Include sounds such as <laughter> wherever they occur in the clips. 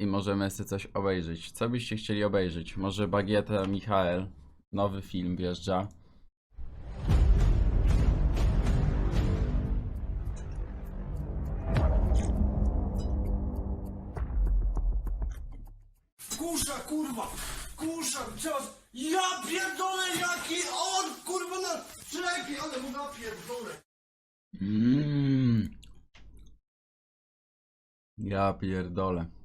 i możemy sobie coś obejrzeć. Co byście chcieli obejrzeć? Może Bagieta Michael, nowy film wjeżdża. Kusza, kurwa! Kusza, cios! Ja pierdolę, jaki on, kurwa, na... Czekaj, ale mu napierdolę! Mmm. Ja pierdolę.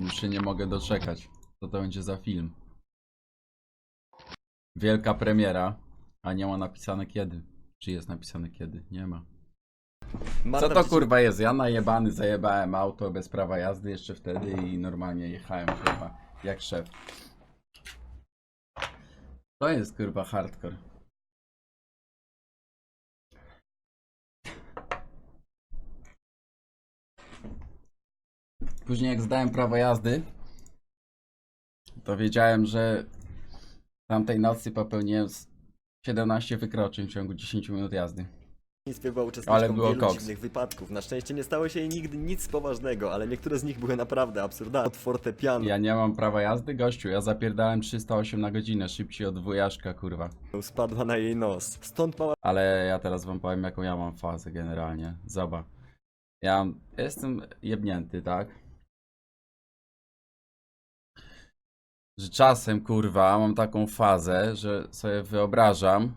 Już się nie mogę doczekać. Co to będzie za film? Wielka premiera, a nie ma napisane kiedy. Czy jest napisane kiedy? Nie ma. Co to kurwa jest? Ja najebany zajebałem auto bez prawa jazdy jeszcze wtedy i normalnie jechałem kurwa jak szef. To jest kurwa hardcore. Później jak zdałem prawo jazdy, to wiedziałem, że tamtej nocy popełniłem z 17 wykroczeń w ciągu 10 minut jazdy. była uczestniczką Ale było wielu koks. dziwnych wypadków. Na szczęście nie stało się jej nigdy nic poważnego, ale niektóre z nich były naprawdę absurdalne. Od fortepianu Ja nie mam prawa jazdy, gościu. Ja zapierdałem 308 na godzinę, szybciej od dwójaszka, kurwa. spadła na jej nos. Stąd mała Ale ja teraz wam powiem, jaką ja mam fazę generalnie. Zobacz. Ja jestem jebnięty, tak? Że czasem, kurwa, mam taką fazę, że sobie wyobrażam,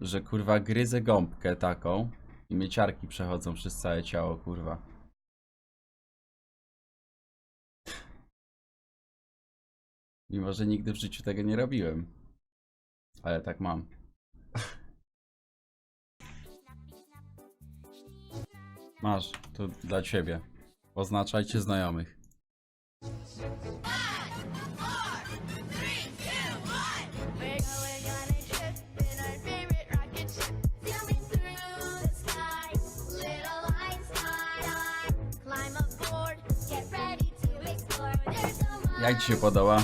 że kurwa gryzę gąbkę taką i mieciarki przechodzą przez całe ciało, kurwa. Mimo, że nigdy w życiu tego nie robiłem. Ale tak mam. Masz, to dla ciebie. Oznaczajcie znajomych. Jak ci się podoba?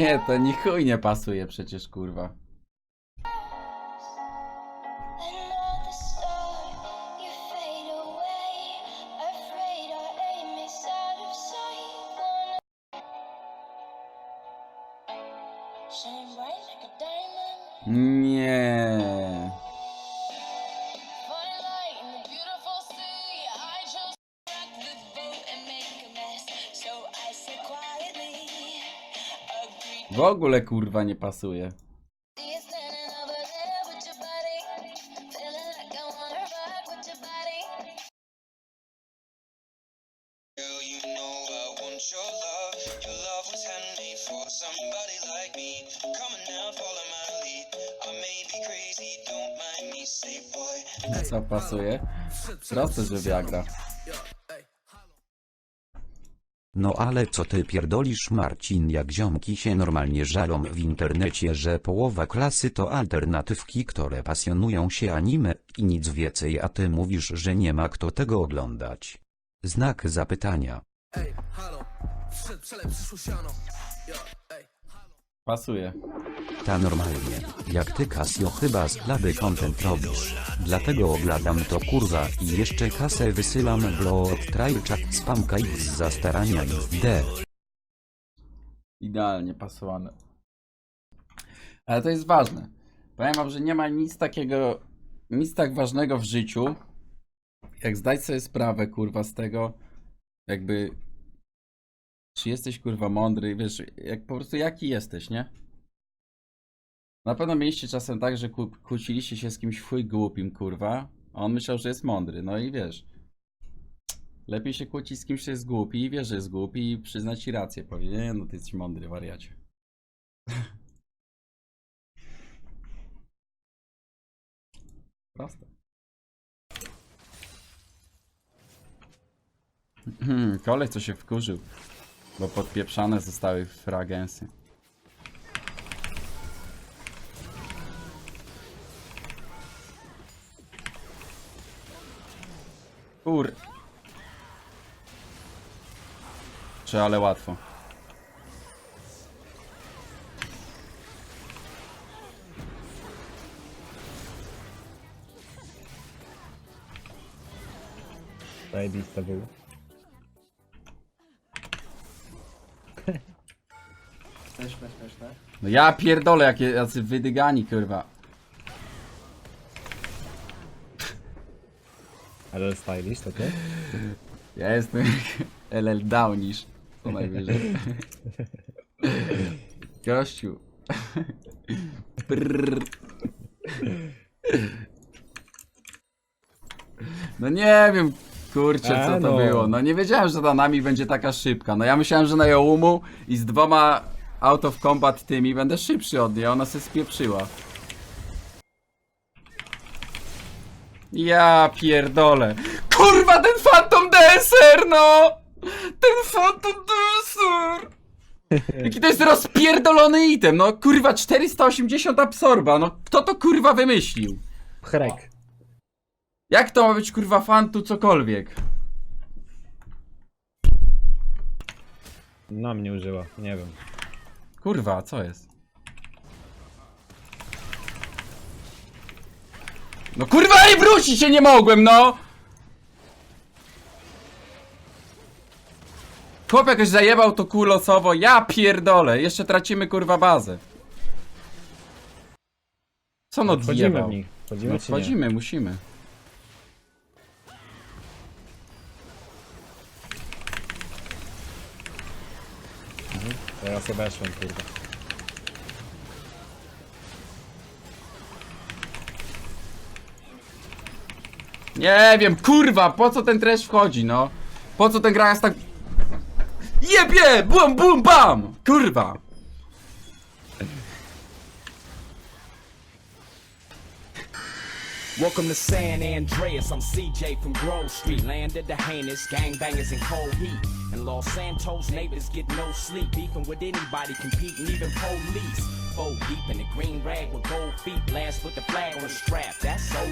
Nie, to ni chuj nie pasuje przecież, kurwa. another don't mind me. Say, boy, Co pasuje? Proste, że Viagra. No ale co ty pierdolisz Marcin jak ziomki się normalnie żalą w internecie, że połowa klasy to alternatywki, które pasjonują się anime i nic więcej a ty mówisz, że nie ma kto tego oglądać. Znak zapytania. Pasuje. Ta normalnie, jak ty Casio chyba słaby content robisz. Dlatego oglądam to kurwa i jeszcze kasę wysyłam bro od trajczak spamka i z zastarania d. Idealnie pasowane. Ale to jest ważne. Powiem wam, że nie ma nic takiego, nic tak ważnego w życiu, jak zdać sobie sprawę, kurwa, z tego, jakby, czy jesteś, kurwa, mądry, wiesz, jak po prostu jaki jesteś, nie? Na pewno mieliście czasem tak, że ku- kłóciliście się z kimś chuj głupim, kurwa, a on myślał, że jest mądry, no i wiesz, lepiej się kłócić z kimś, kto jest głupi i wie, że jest głupi i przyznać ci rację, powie, nie, no ty jesteś mądry, wariacie. <laughs> Proste. <clears throat> Kolej co się wkurzył. Bo podpieprzane zostały fragensy. Kur... Czy ale łatwo. Zajebiste było. Śmieszne, śmieszne. No ja pierdolę, jakie jacy wydygani, kurwa. Ale stylish, to ty? Ja jestem <laughs> LL Downish. Co najwyżej. <laughs> Gościu. <laughs> Brrr. No nie wiem, kurczę, co E, to no. było. No nie wiedziałem, że ta nami będzie taka szybka. No ja myślałem, że na Joumu i z dwoma out of combat tymi będę szybszy od niej, ona się spieprzyła. Ja pierdolę. Kurwa, ten Phantom DSR, no! Ten Phantom DSR! <laughs> Jaki to jest rozpierdolony item, no kurwa, 480 absorba, no kto to kurwa wymyślił? Chrek. Jak to ma być kurwa fantu cokolwiek? Na mnie użyła, nie wiem. Kurwa, co jest? No kurwa, i wrócić się nie mogłem, no! Chłop jakoś zajebał to kół losowo, ja pierdolę, jeszcze tracimy kurwa bazę. Co no Wchodzimy odjebał? w nich. Wchodzimy No czy nie? wchodzimy, musimy. Teraz obeszłem, kurwa. Nie wiem, kurwa, po co ten trash wchodzi, no? Po co ten gra jest tak... Jebie! Bum, bum, bam! Kurwa! Welcome to San Andreas. I'm CJ from Grove Street. Landed the heinous gangbangers in cold heat. And Los Santos neighbors get no sleep. Beefing with anybody, competing, even police. Four deep in the green rag with gold feet. Blast with the flag on the strap. That's so